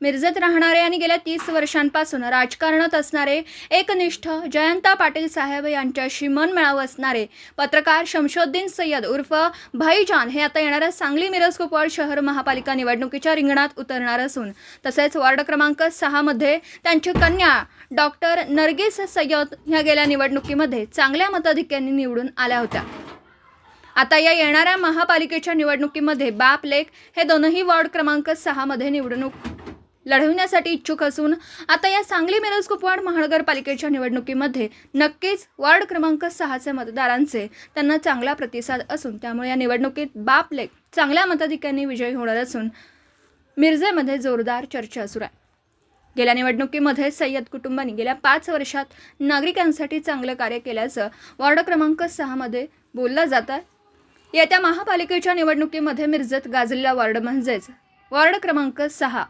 मिरजेत राहणारे आणि गेल्या तीस वर्षांपासून राजकारणात असणारे एकनिष्ठ जयंता पाटील साहेब यांच्याशी मन मिळावं असणारे पत्रकार शमशोद्दीन सय्यद उर्फ भाईजान हे आता येणाऱ्या सांगली मिरज कुपवाड शहर महापालिका निवडणुकीच्या रिंगणात उतरणार असून तसेच वॉर्ड क्रमांक सहामध्ये त्यांची कन्या डॉक्टर नरगिस सय्यद ह्या गेल्या निवडणुकीमध्ये चांगल्या मताधिक्यांनी निवडून आल्या होत्या. आता या येणाऱ्या महापालिकेच्या निवडणुकीमध्ये बाप लेख हे दोनही वॉर्ड क्रमांक सहामध्ये निवडणूक लढवण्यासाठी इच्छुक असून आता या सांगली मिरज कुपवाड महानगरपालिकेच्या निवडणुकीमध्ये नक्कीच वार्ड क्रमांक सहाचे मतदारांचे त्यांना चांगला प्रतिसाद असून त्यामुळे या निवडणुकीत बापले चांगल्या मताधिक्यांनी विजयी होणार असून मिरजेमध्ये जोरदार चर्चा सुरू आहे. गेल्या निवडणुकीमध्ये सय्यद कुटुंबांनी गेल्या पाच वर्षात नागरिकांसाठी चांगलं कार्य केल्याचं वॉर्ड क्रमांक सहामध्ये बोललं जात आहे. येत्या महापालिकेच्या निवडणुकीमध्ये मिरजेत गाजलेला वॉर्ड म्हणजेच वॉर्ड क्रमांक सहा.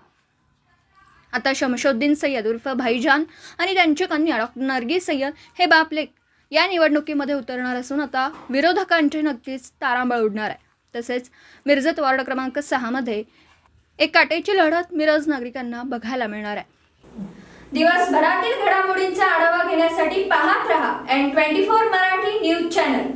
आता शमशोद्दीन सय्यद उर्फ भाईजान आणि त्यांची कन्या डॉक्टर नरगी सय्यद हे बापलेक या निवडणुकीमध्ये उतरणार असून आता विरोधकांचे नक्कीच तारांबळ उडणार आहे. तसेच मिरजत वॉर्ड क्रमांक सहामध्ये एक काटेची लढत मिरज नागरिकांना बघायला मिळणार आहे. दिवसभरातील घडामोडींचा आढावा घेण्यासाठी पाहत रहा N twenty four Marathi news channel